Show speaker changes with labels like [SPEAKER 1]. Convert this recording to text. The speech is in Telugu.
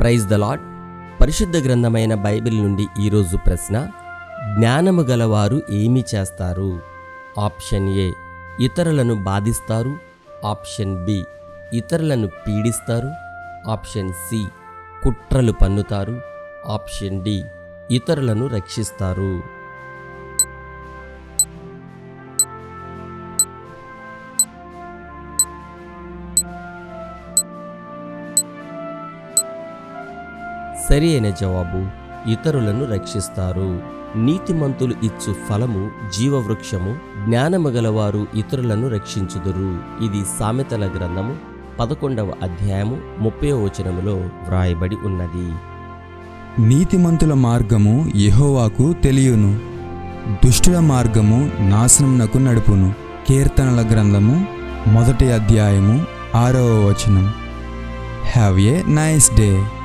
[SPEAKER 1] ప్రైజ్ ద లాడ్ పరిశుద్ధ గ్రంథమైన బైబిల్ నుండి ఈరోజు ప్రశ్న జ్ఞానము గలవారు ఏమి చేస్తారు? ఆప్షన్ ఏ ఇతరులను బాధిస్తారు. ఆప్షన్ బి ఇతరులను పీడిస్తారు. ఆప్షన్ సి కుట్రలు పన్నుతారు. ఆప్షన్ డి ఇతరులను రక్షిస్తారు. సరి అయిన జవాబు ఇతరులను రక్షిస్తారు. నీతిమంతులు ఇచ్చు ఫలము జీవవృక్షము జ్ఞానము గలవారు ఇతరులను రక్షించుదురు. ఇది సామెతల గ్రంథము పదకొండవ అధ్యాయము ముప్పై వచనములో వ్రాయబడి ఉన్నది.
[SPEAKER 2] నీతిమంతుల మార్గము యహోవాకు తెలియను. దుష్టుల మార్గము నాశనమునకు నడుపును. కీర్తనల గ్రంథము మొదటి అధ్యాయము ఆరవ వచనం. Have a nice day